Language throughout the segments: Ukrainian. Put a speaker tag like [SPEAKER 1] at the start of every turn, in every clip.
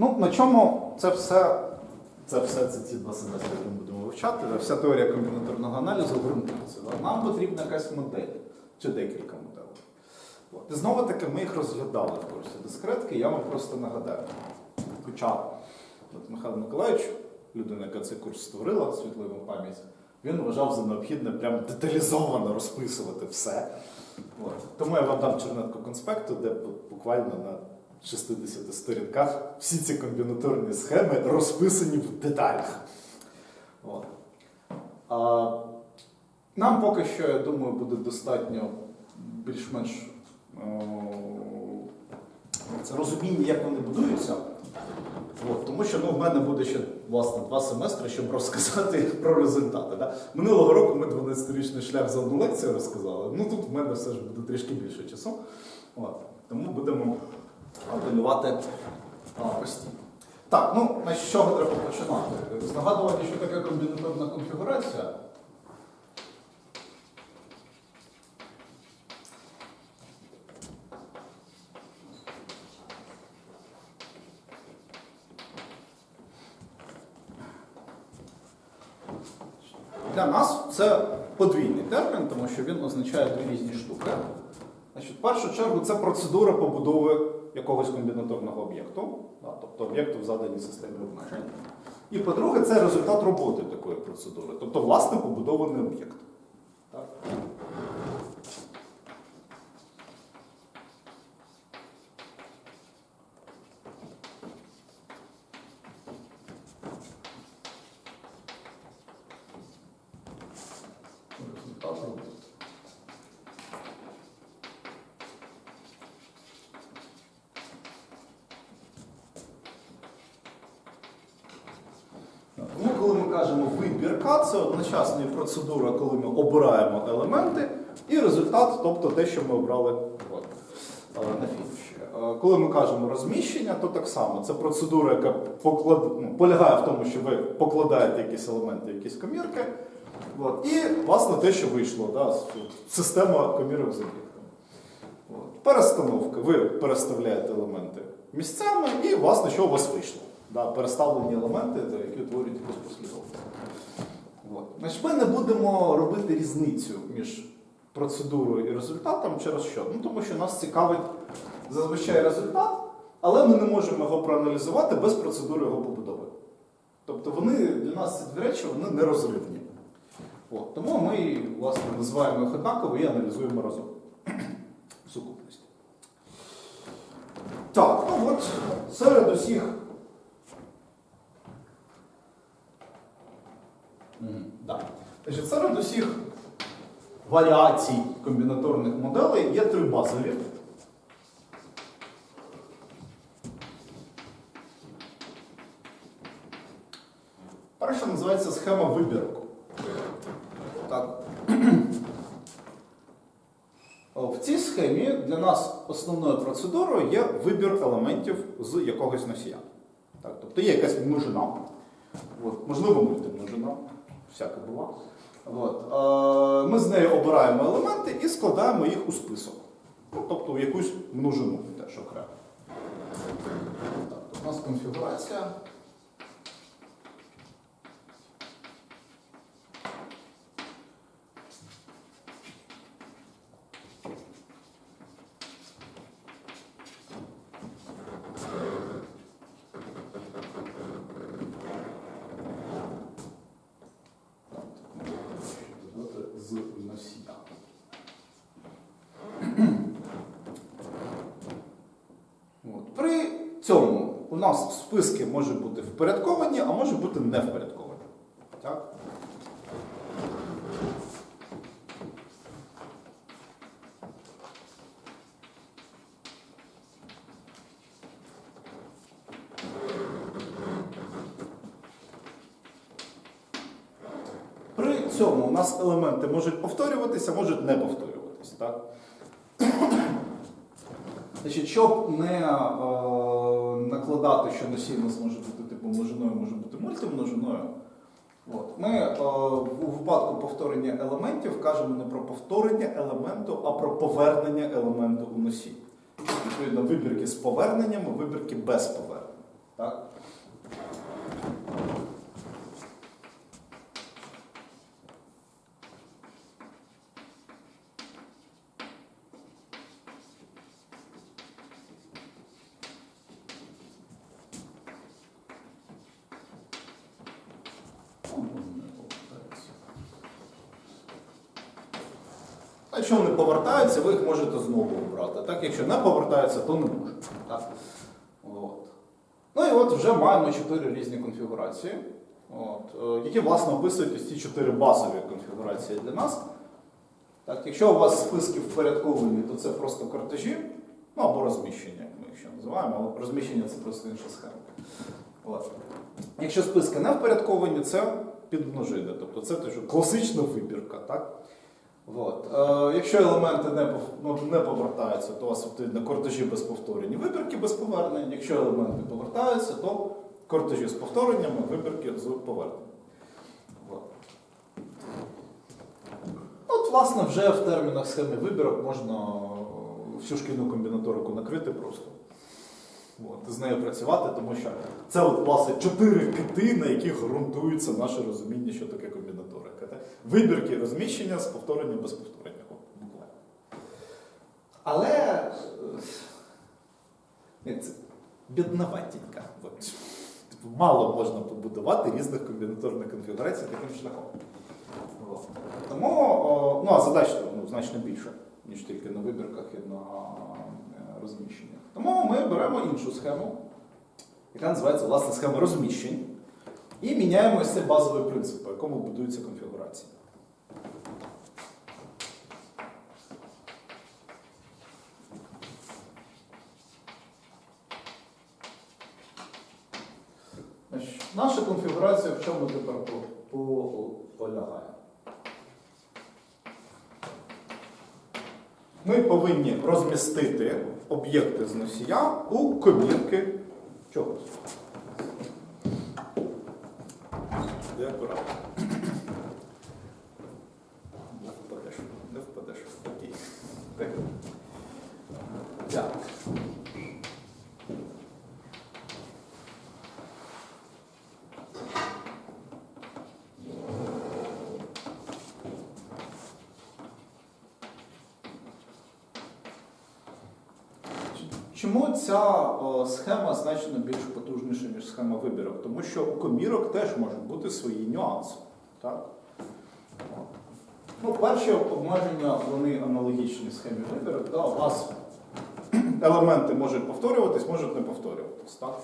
[SPEAKER 1] Ну, на чому це все, це все це ці два семестри, ми будемо вивчати, вся теорія комбінаторного аналізу ґрунтується. Нам потрібна якась модель чи декілька моделей. І знову таки ми їх розглядали в курсі дискретки, я вам просто нагадаю. Хоча от Михайло Миколаївич, людина, яка цей курс створила, світлину пам'ять, він вважав за необхідне прям деталізовано розписувати все. От. Тому я вам дам чернетку конспекту, де буквально на 60 сторінках всі ці комбінаторні схеми розписані в деталях. От. А, нам поки що, я думаю, буде достатньо більш-менш розуміння, як вони будуються. От, тому що ну, в мене буде ще власне два семестри, щоб розказати про результати. Да? Минулого року ми 12-річний шлях за одну лекцію розказали. Ну тут в мене все ж буде трішки більше часу. От, тому будемо апелювати а, постійно. Так, ну на чого треба починати? З нагадування, що таке комбінаторна конфігурація. Для нас це подвійний термін, тому що він означає дві різні штуки. Значить, в першу чергу це процедура побудови якогось комбінаторного об'єкту, тобто об'єкту в заданій системі обмежень. І по-друге, це результат роботи такої процедури, тобто, власне, побудований об'єкт. Результат роботи. Тому, коли ми кажемо вибірка, це одночасна процедура, коли ми обираємо елементи, і результат, тобто те, що ми обрали от, е, на фініші. Е, Коли ми кажемо розміщення, то так само це процедура, яка поклад... ну, полягає в тому, що ви покладаєте якісь елементи, якісь комірки. От, і, власне, те, що вийшло, да, система комірок з об'єктами. От. Перестановка. Ви переставляєте елементи місцями, і, власне, що у вас вийшло? Да, переставлені елементи, які утворюють якусь послідовність. От. Значить, ми не будемо робити різницю між процедурою і результатом через що? Ну, тому що нас цікавить зазвичай результат, але ми не можемо його проаналізувати без процедури його побудови. Тобто вони для нас ці дві речі вони нерозривні. От, тому ми, власне, називаємо їх однаково і аналізуємо разом. Сукупності. Так, ну от серед усіх. Да. Значить, серед усіх варіацій комбінаторних моделей є три базові. Перша називається схема вибірок. Так. В цій схемі для нас основною процедурою є вибір елементів з якогось носія. Так, тобто є якась множина. От, можливо, мультимножина, всяка була. От, е, ми з нею обираємо елементи і складаємо їх у список. Ну, тобто в якусь множину теж окремо. Так, у нас конфігурація. Додати з носія. От. При цьому у нас списки можуть бути впорядковані, а може бути не впорядковані. Так? При цьому у нас елементи можуть повторюватися, можуть не повторюватися. Так? Значить, щоб не е, накладати, що носій у нас може бути множиною, може бути мультимножиною, от, ми е, у випадку повторення елементів кажемо не про повторення елементу, а про повернення елементу у носі. Відповідно, вибірки з поверненням, вибірки без повернення. Так? А Якщо вони повертаються, ви їх можете знову обрати. Так, якщо не повертаються, то не можете. Так? От. Ну і от вже маємо чотири різні конфігурації, от, е, які, власне, описують ось ці чотири базові конфігурації для нас. Так, якщо у вас списки впорядковані, то це просто кортежі, ну або розміщення, як ми їх ще називаємо, але розміщення це просто інша схема. От. Якщо списки не впорядковані, це підмножини, тобто це класична вибірка. Так? От. Е, якщо елементи не, ну, не повертаються, то у вас відповідно кортежі без повторень, і вибірки без повернень. Якщо елементи повертаються, то кортежі з повтореннями, вибірки з поверненням. От. От, власне, вже в термінах схеми вибірок можна е, всю шкільну комбінаторику накрити просто. От, з нею працювати, тому що це от, власне чотири кити, на яких ґрунтується наше розуміння, що таке комбінаторика. Вибірки розміщення з повторення без повторення. Але е, це бідноватенька. От. Типу, мало можна побудувати різних комбінаторних конфігурацій таким шляхом. Тому ну, а задач ну, значно більше, ніж тільки на вибірках і на е, розміщеннях. Тому ми беремо іншу схему, яка називається власне схема розміщень, і міняємо ось цей базовий принцип, по якому будується конфігурація. Значить, Наша конфігурація в чому тепер по- по- полягає? Ми повинні розмістити об'єкти з носія у комірки чогось. Де акуратно. Не впадеш, не впадеш. Окей. Так. Так. Чому ця схема значно більш потужніша, ніж схема вибірок? Тому що у комірок теж можуть бути свої нюанси. Так? Ну, перші обмеження вони аналогічні схемі вибірок. Да? У вас елементи можуть повторюватись, можуть не повторюватись. Так?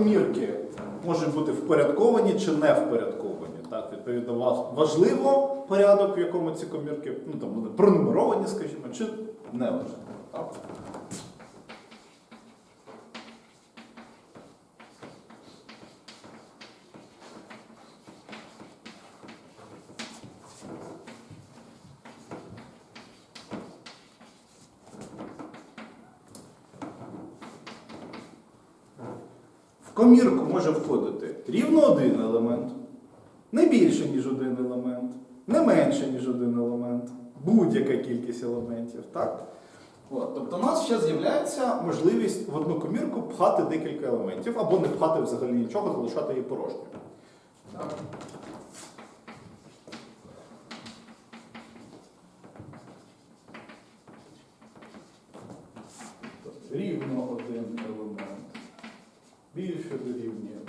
[SPEAKER 1] Комірки можуть бути впорядковані чи не впорядковані. Так, відповідно, важливо порядок, в якому ці комірки ну, там, пронумеровані, скажімо, чи не важливо. Так? В комірку може рівно один елемент, не більше, ніж один елемент, не менше, ніж один елемент, будь-яка кількість елементів. Так? От, тобто у нас ще з'являється можливість в одну комірку пхати декілька елементів, або не пхати взагалі нічого, залишати її порожньою. Тобто Рівно один елемент більше дорівнює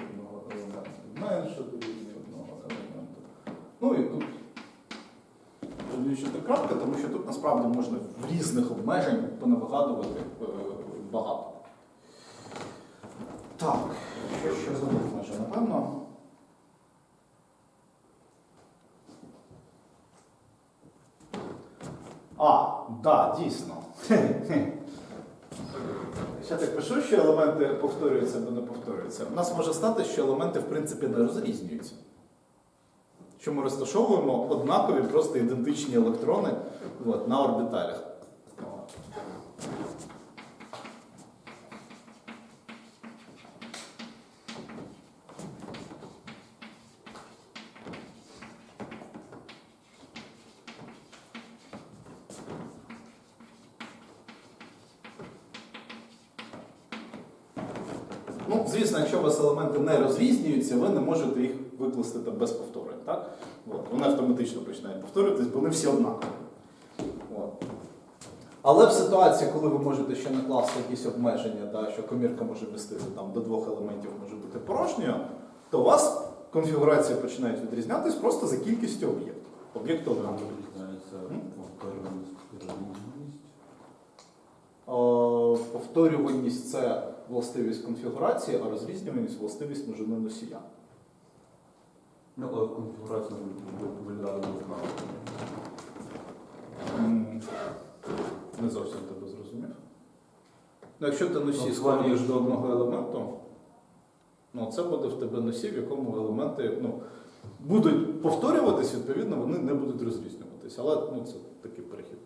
[SPEAKER 1] менше дорівнює одного елементу. Ну і тут ще крапка, тому що тут насправді можна в різних обмежень понавигадувати е, багато. Так, що забув, може, напевно. А, да, дійсно. Я так пишу, що елементи повторюються або не повторюються. У нас може стати, що елементи в принципі не розрізнюються. Що ми розташовуємо однакові, просто ідентичні електрони от, на орбіталях. От. Ну, звісно, якщо у вас елементи не розрізнюються, ви не можете їх викласти без повторень. Так? От. Вони автоматично починають повторюватись, бо вони всі однакові. От. Але в ситуації, коли ви можете ще накласти якісь обмеження, да, що комірка може містити там, до двох елементів може бути порожньою, то у вас конфігурації починають відрізнятись просто за кількістю об'єктів.
[SPEAKER 2] Там відрізняється повторюваність.
[SPEAKER 1] Е, Повторюваність це властивість конфігурації, а розрізнюваність властивість множини носія.
[SPEAKER 2] Ну, але конфігурація виглядає.
[SPEAKER 1] М, Не зовсім тебе зрозумів. Ну, якщо ти носій
[SPEAKER 2] Ну,
[SPEAKER 1] складуєш до одного елементу, ну це буде в тебе носій, в якому елементи ну, будуть повторюватись, відповідно, вони не будуть розрізнюватись. Але ну, це такий перехід.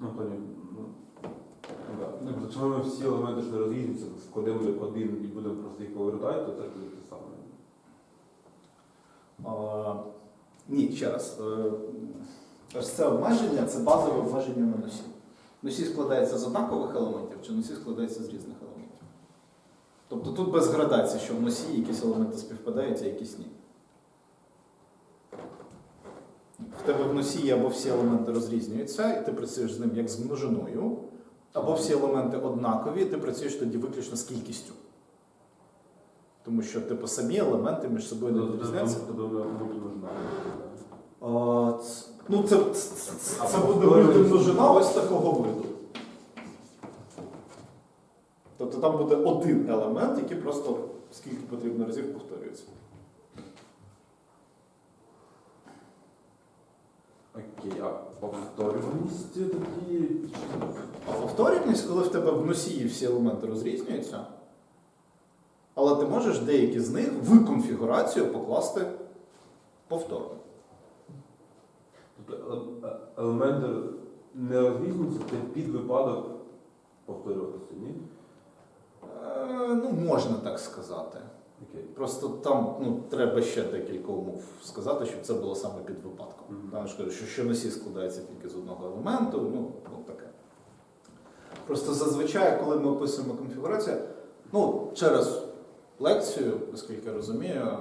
[SPEAKER 2] Ну, ну, Якщо ми всі елементи що не розрізняться, складемо один і будемо просто їх повертати, то це буде те саме.
[SPEAKER 1] Ні, ще раз. Е, це обмеження це базове обмеження на носі. Носій складається з однакових елементів, чи носій складається з різних елементів. Тобто тут без градації, що в носі якісь елементи співпадають, а якісь ні. В тебе в носі або всі елементи розрізнюються, і ти працюєш з ним як з множиною, або всі елементи однакові, ти працюєш тоді виключно з кількістю. Тому що типу, самі елементи між собою не
[SPEAKER 2] мультимножина.
[SPEAKER 1] А, ц- Ну, це, це, це, буде мультимножина ось такого виду. Тобто там буде один елемент, який просто скільки потрібно разів повторюється.
[SPEAKER 2] Окей, а повторюваність.
[SPEAKER 1] А повторюваність, коли в тебе в носії всі елементи розрізнюються, але ти можеш деякі з них в конфігурацію покласти повторно.
[SPEAKER 2] Тобто е- елементи не розрізняться, це під випадок повторюватися, ні?
[SPEAKER 1] Е, ну, можна так сказати.
[SPEAKER 2] Окей.
[SPEAKER 1] Просто там ну, треба ще декілька умов сказати, щоб це було саме під випадком. Там що, що носій складається тільки з одного елементу, ну, ну таке. Просто зазвичай, коли ми описуємо конфігурацію, ну, через лекцію, наскільки я розумію, е,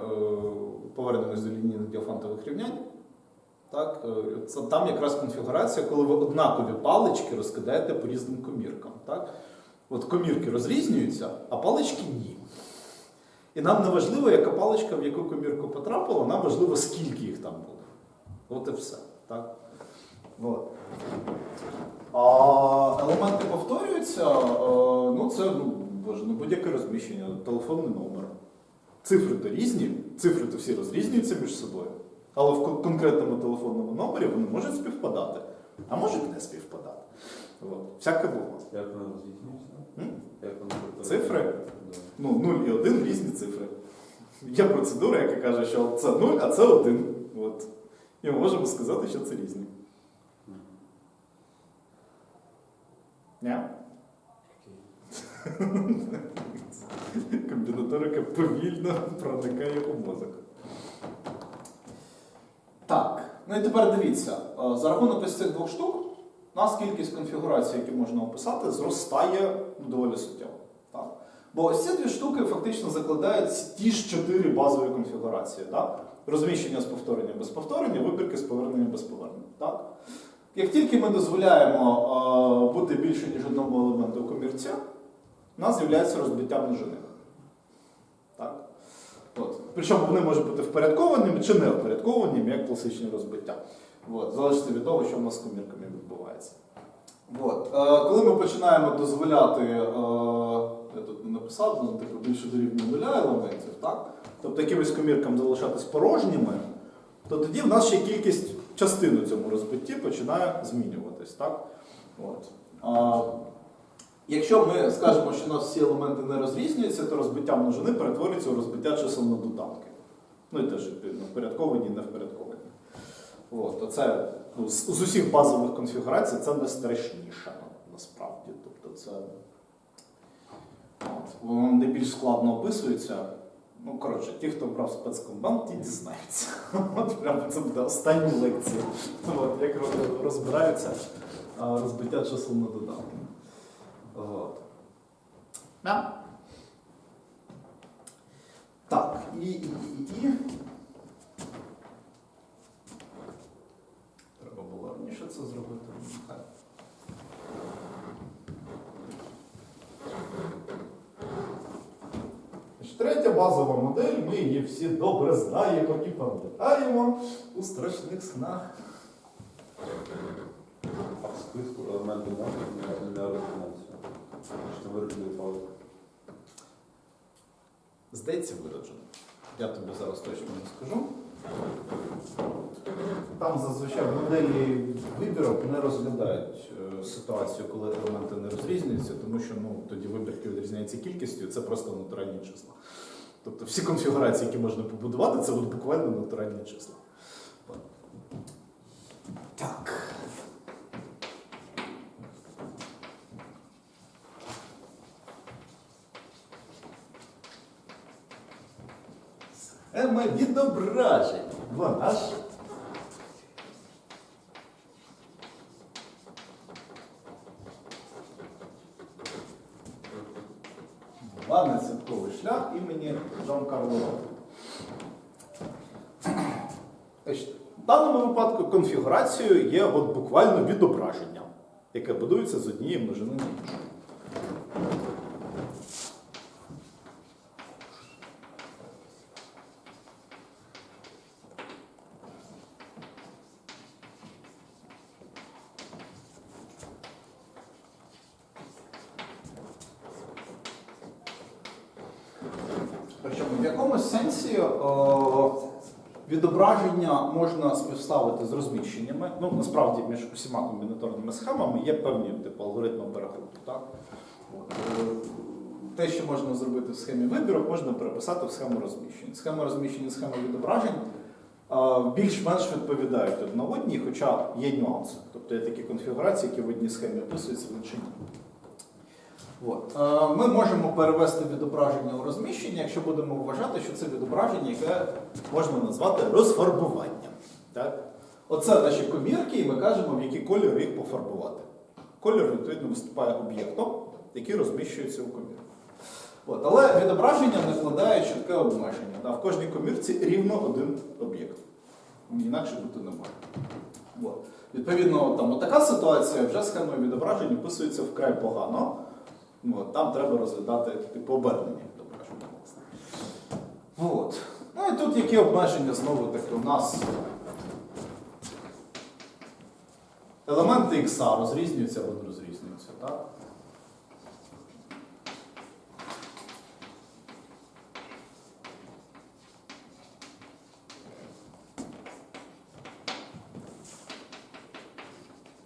[SPEAKER 1] повернемось до лінійних діофантових рівнянь. Так, е, це там якраз конфігурація, коли ви однакові палички розкидаєте по різним коміркам. Так? От комірки розрізнюються, а палички ні. І нам не важливо, яка паличка в яку комірку потрапила, нам важливо, скільки їх там буде. От і все. Так? От. А елементи повторюються, е, ну це ну, боже, ну, будь-яке розміщення, телефонний номер. Цифри то різні, цифри то всі розрізнюються між собою. Але в конкретному телефонному номері вони можуть співпадати, а можуть не співпадати. От. Всяке було.
[SPEAKER 2] Як вони повторюються?
[SPEAKER 1] Цифри?
[SPEAKER 2] Да.
[SPEAKER 1] Ну, 0 і 1 різні цифри. Є процедура, яка каже, що це 0, а це 1. От. І ми можемо сказати, що це різні. Ні? Комбінаторика повільно проникає у мозок. Так, ну і тепер дивіться. е, За рахунок ось цих двох штук, у нас кількість конфігурацій, які можна описати, зростає доволі суттєво. Так? Бо ось ці дві штуки фактично закладають ті ж чотири базові конфігурації. Так? Розміщення з повторення без повторення, вибірки з повернення без повернення. Так? Як тільки ми дозволяємо е, бути більше, ніж одному елементу у комірці, у нас з'являється розбиття множини. Так? От. Причому вони можуть бути впорядкованими чи не впорядкованими, як класичні розбиття. Залежить від того, що в нас з комірками відбувається. От. Е, коли ми починаємо дозволяти, е, я тут не написав, ну, типу, більше дорівнює нуля елементів, так? тобто якимось коміркам залишатись порожніми, то тоді в нас ще кількість частин у цьому розбитті починає змінюватись. Так? От. А, Якщо ми скажемо, що у нас всі елементи не розрізнюються, то розбиття множини перетворюється у розбиття чисел на доданки. Ну і теж впорядковані і не впорядковані. От, оце, ну, з, з усіх базових конфігурацій це найстрашніше насправді. Тобто це Воно не більш складно описується. Ну, коротше, ті, хто брав спецкомбант, ті дізнаються. От прямо це буде остання лекція. От, Як розбираються розбиття часу на додатки. От. Так, і, і, і, і. Третя базова модель, ми її всі добре знаємо і пам'ятаємо у страшних снах.
[SPEAKER 2] Списку. Що вироджений файл.
[SPEAKER 1] Здається, вироджено. Я тобі зараз точно не скажу. Там зазвичай моделі вибірок не розглядають е, ситуацію, коли елементи не розрізнюються, тому що ну, тоді вибірки відрізняються кількістю, це просто натуральні числа. Тобто всі конфігурації, які можна побудувати, це от буквально натуральні числа. Так. Відображень. Вона ж. Дванадцятковий шлях імені Жан Карло. Значить, В даному випадку конфігурацією є от буквально відображення, яке будується з однієї множини на іншу. В якомусь сенсі відображення можна співставити з розміщеннями. Ну, насправді, між усіма комбінаторними схемами є певні типу, алгоритми? От, е, Те, що можна зробити в схемі вибірок, можна переписати в схему розміщень. Схема розміщення схема відображень більш-менш відповідають одна одній, хоча є нюанси. Тобто є такі конфігурації, які в одній схемі описуються, в іншій ні. От. Е, Ми можемо перевести відображення у розміщення, якщо будемо вважати, що це відображення, яке можна назвати розфарбуванням. Так? Оце наші комірки, і ми кажемо, в які кольори їх пофарбувати. Кольор, відповідно, виступає об'єктом, який розміщується у комірку. От. Але відображення накладає чітке обмеження. Да? В кожній комірці рівно один об'єкт. Інакше бути не може. Відповідно, там така ситуація вже схемою відображення описується вкрай погано. Ну, от, там треба розглядати типу обернення відображення. власне. От. Ну і тут які обмеження знову таки у нас. Елементи ікса розрізнюються або не розрізнюються, так?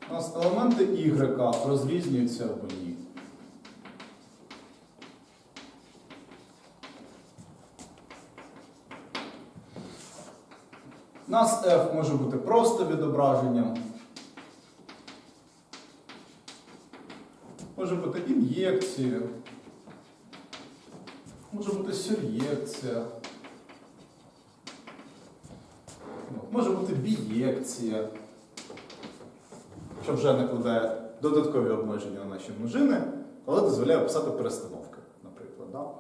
[SPEAKER 1] У нас елементи Y розрізнюються або ні. У нас F може бути просто відображенням. Може бути ін'єкція. Може бути сюр'єкція. Може бути бієкція. Що вже накладає додаткові обмеження на наші множини, але дозволяє описати перестановки, наприклад.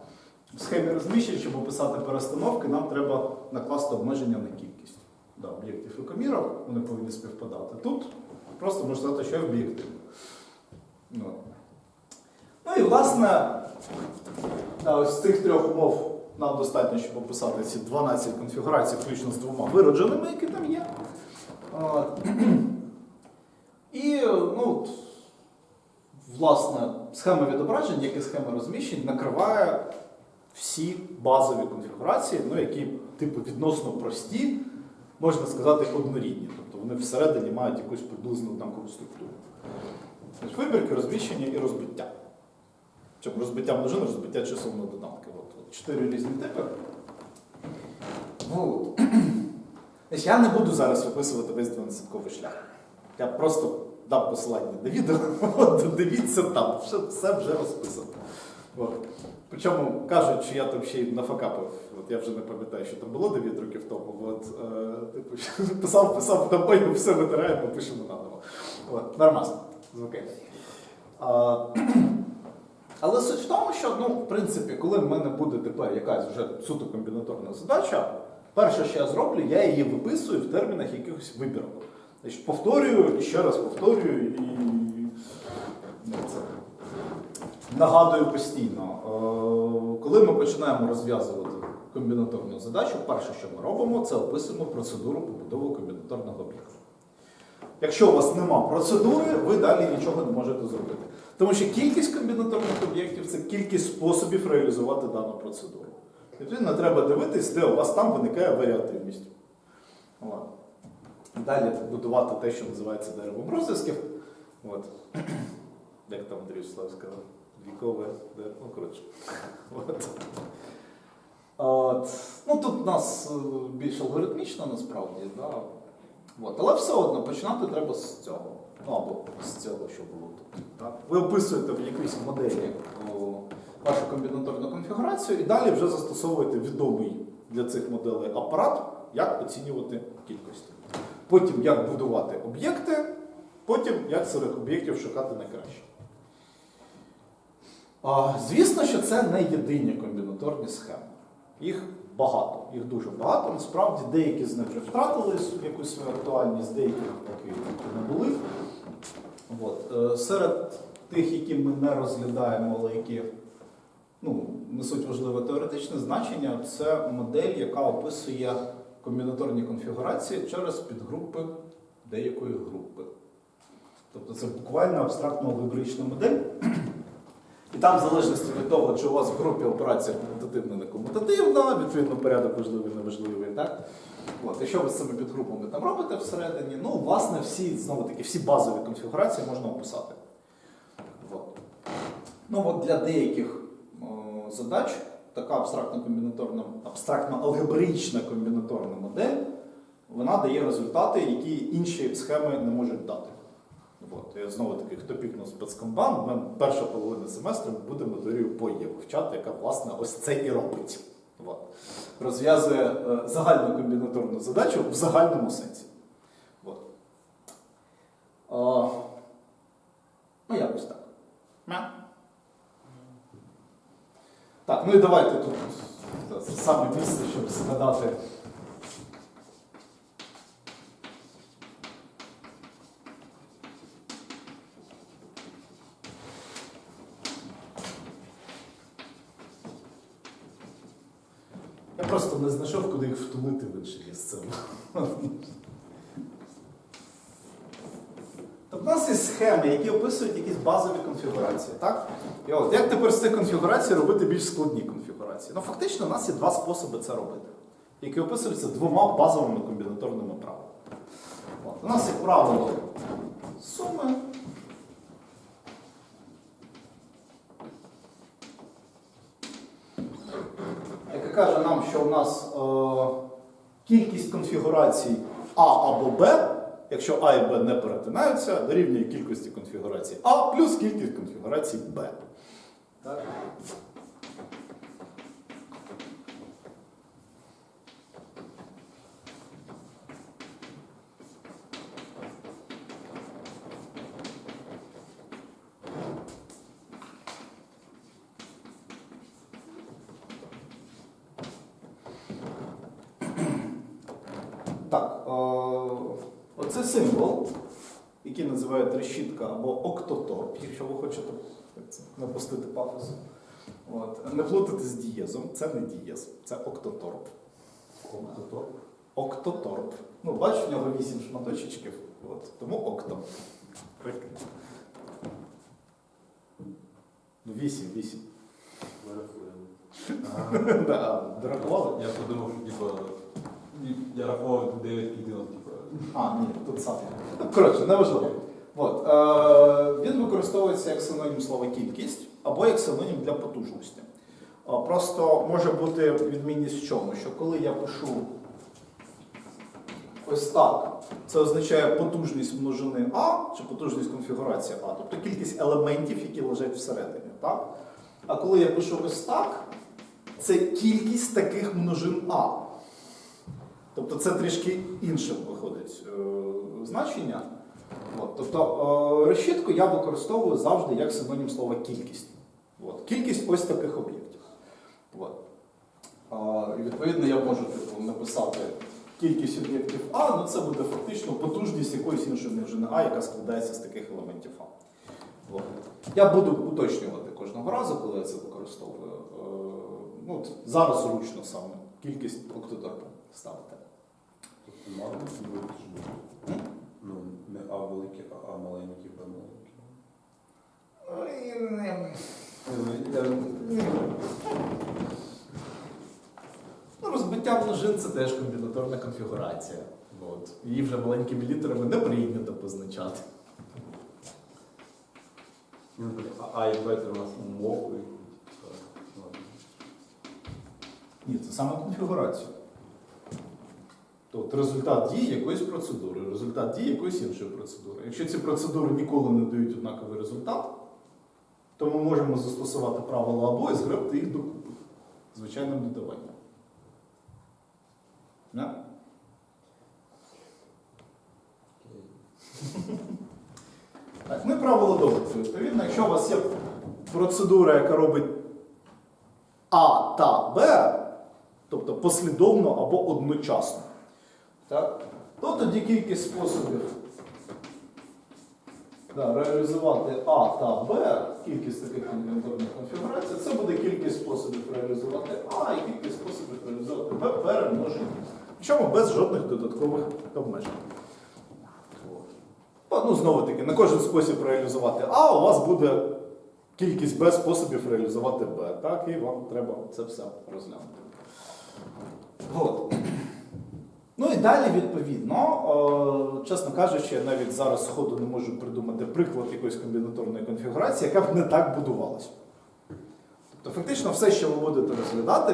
[SPEAKER 1] В схемі розміщень, щоб описати перестановки, нам треба накласти обмеження на кількість да, об'єктів і комірок, вони повинні співпадати. Тут просто можна сказати, що є об'єктивно. Ну. ну і власне, да, ось з цих трьох умов нам достатньо, щоб описати ці 12 конфігурацій, включно з двома виродженими, які там є. І, ну, власне, схема відображень, як і схема розміщень, накриває всі базові конфігурації, ну, які типу відносно прості, можна сказати, однорідні. Тобто вони всередині мають якусь приблизно однакову структуру. Тобто вибірки, розміщення і розбиття. Чому розбиття множин, розбиття чисел на додатки. От, от чотири різні типи. Ну. Значить, я не буду зараз виписувати весь 12-ковий шлях. Я просто дам посилання на відео, дивіться там, все вже розписано. От. Причому кажуть, що я там ще й нафакапив, от я вже не пам'ятаю, що там було 9 років тому. От, е, типу, писав, писав там, ой, все витираємо, пишемо наново. От, нормально. А, але суть в тому, що, ну, в принципі, коли в мене буде тепер якась вже суто комбінаторна задача, перше, що я зроблю, я її виписую в термінах якихось вибірок. Значить, повторюю, і ще раз повторюю і нагадую постійно. Е, коли ми починаємо розв'язувати комбінаторну задачу, перше, що ми робимо, це описуємо процедуру побудови комбінаторного об'єкту. Якщо у вас нема процедури, ви далі нічого не можете зробити. Тому що кількість комбінаторних об'єктів це кількість способів реалізувати дану процедуру. Відповідно, треба дивитись, де у вас там виникає варіативність. Далі будувати те, що називається деревом розв'язків. Як там Андрій Вячеслав сказав? Вікове дерево. Ну, коротше. От. Ну, тут у нас е, більш алгоритмічно насправді, да. От. але все одно починати треба з цього. Ну або з цього, що було тут. Так? Ви описуєте в якійсь моделі вашу комбінаторну конфігурацію і далі вже застосовуєте відомий для цих моделей апарат, як оцінювати кількості. Потім як будувати об'єкти, потім як серед об'єктів шукати найкраще. Звісно, що це не єдині комбінаторні схеми. Їх багато, їх дуже багато. Насправді деякі з них вже втратили якусь свою актуальність, деякі поки не були. От. Е, Серед тих, які ми не розглядаємо, але які ну, несуть важливе теоретичне значення, це модель, яка описує комбінаторні конфігурації через підгрупи деякої групи. Тобто це буквально абстрактно алгебраїчна модель. І там, в залежності від того, чи у вас в групі операція комутативна, не комутативна, відповідно, порядок важливий, неважливий, так? От, і що ви з цими підгрупами там робите всередині? Ну, власне, всі, знову таки, всі базові конфігурації можна описати. От. Ну, от для деяких о, задач така абстрактна комбінаторна, абстрактно алгебраїчна комбінаторна модель, вона дає результати, які інші схеми не можуть дати. От. І знову таки, хто пікнув спецкомбан, мене перша половина семестру ми будемо теорію Пойє вивчати, яка власне ось це і робить. От. Розв'язує е, загальну комбінаторну задачу в загальному сенсі. От. А, ну, якось так. Мя. Так, ну і давайте тут саме місце, щоб згадати. Я просто не знайшов, куди їх втулити в інше місце. У нас є схеми, які описують якісь базові конфігурації. Так? І от, як тепер з цих конфігурацій робити більш складні конфігурації? Ну, фактично, у нас є два способи це робити, які описуються двома базовими комбінаторними правилами. От, у нас є правило суми. яке каже нам, що у нас е, кількість конфігурацій А або Б, якщо А і Б не перетинаються, дорівнює кількості конфігурацій А плюс кількість конфігурацій Б. Так е, оце символ, який називають решітка або октоторп, якщо ви хочете напустити пафосу. От. Не плутати з дієзом, це не дієз, це октоторп. Октоторп. Октоторп. Ну, бачиш, в нього вісім шматочечків, от, тому окто. Ну, вісім, вісім. Дорахували?
[SPEAKER 2] Я подумав, що типа. Я рахував 9 клітинок, типа.
[SPEAKER 1] А, ні, тут сам. Коротше, неважливо. От, е, він використовується як синонім слова кількість або як синонім для потужності. Е, просто може бути відмінність в чому, що коли я пишу ось так, це означає потужність множини А чи потужність конфігурації А, тобто кількість елементів, які лежать всередині. Так? А коли я пишу ось так, це кількість таких множин А. Тобто це трішки інше виходить е, значення. От, тобто е, решітку я використовую завжди як синонім слова кількість. От, кількість ось таких об'єктів. І відповідно, я можу типу, написати кількість об'єктів А, ну це буде фактично потужність якоїсь іншої множини А, яка складається з таких елементів А. От. Я буду уточнювати кожного разу, коли я це використовую. Ну, от зараз зручно саме кількість октоторпу ставити.
[SPEAKER 2] Тобто мало. Ну, не А великі, а А маленькі, Б маленькі.
[SPEAKER 1] Ну, розбиття множин це теж комбінаторна конфігурація. От. Її вже маленькими літерами не прийнято позначати.
[SPEAKER 2] Ну, А і Б це у нас умови. Ладно.
[SPEAKER 1] Ні, це саме конфігурація. Тобто результат дії якоїсь процедури, результат дії якоїсь іншої процедури. Якщо ці процедури ніколи не дають однаковий результат, то ми можемо застосувати правило або і згребти їх докупи звичайним додаванням. Не? Так, ну і правило добутку. Відповідно, якщо у вас є процедура, яка робить А та Б, тобто послідовно або одночасно, так, то тоді кількість способів да, реалізувати А та Б, кількість таких комбінаторних конфігурацій, це буде кількість способів реалізувати А і кількість способів реалізувати Б перемножені. Причому без жодних додаткових обмежень. Ну, знову таки, на кожен спосіб реалізувати А, у вас буде кількість Б способів реалізувати Б. Так, і вам треба це все розглянути. От. Ну і далі, відповідно, чесно кажучи, я навіть зараз сходу не можу придумати приклад якоїсь комбінаторної конфігурації, яка б не так будувалася. Тобто, фактично, все, що ви будете розглядати,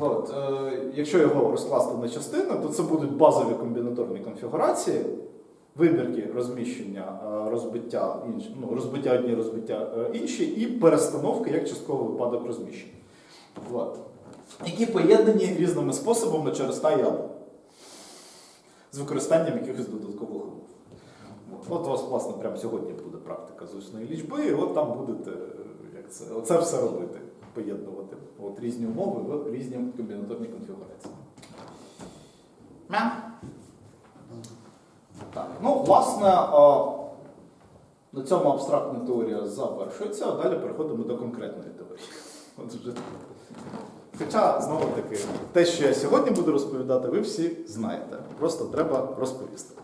[SPEAKER 1] от, е, якщо його розкласти на частини, то це будуть базові комбінаторні конфігурації, вибірки розміщення, е, розбиття, інш, ну, розбиття одні, розбиття е, інші, і перестановки як частковий випадок розміщення. От. Які поєднані різними способами через та і. З використанням якихось додаткових умов. От, у вас, власне, прямо сьогодні буде практика з усної лічби, і от там будете е, як це, оце все робити, поєднувати от, різні умови в різні комбінаторні конфігурації. Так, ну, власне, на цьому абстрактна теорія завершується, а далі переходимо до конкретної теорії. От вже. Хоча, знову таки, те, що я сьогодні буду розповідати, ви всі знаєте. Просто треба розповісти.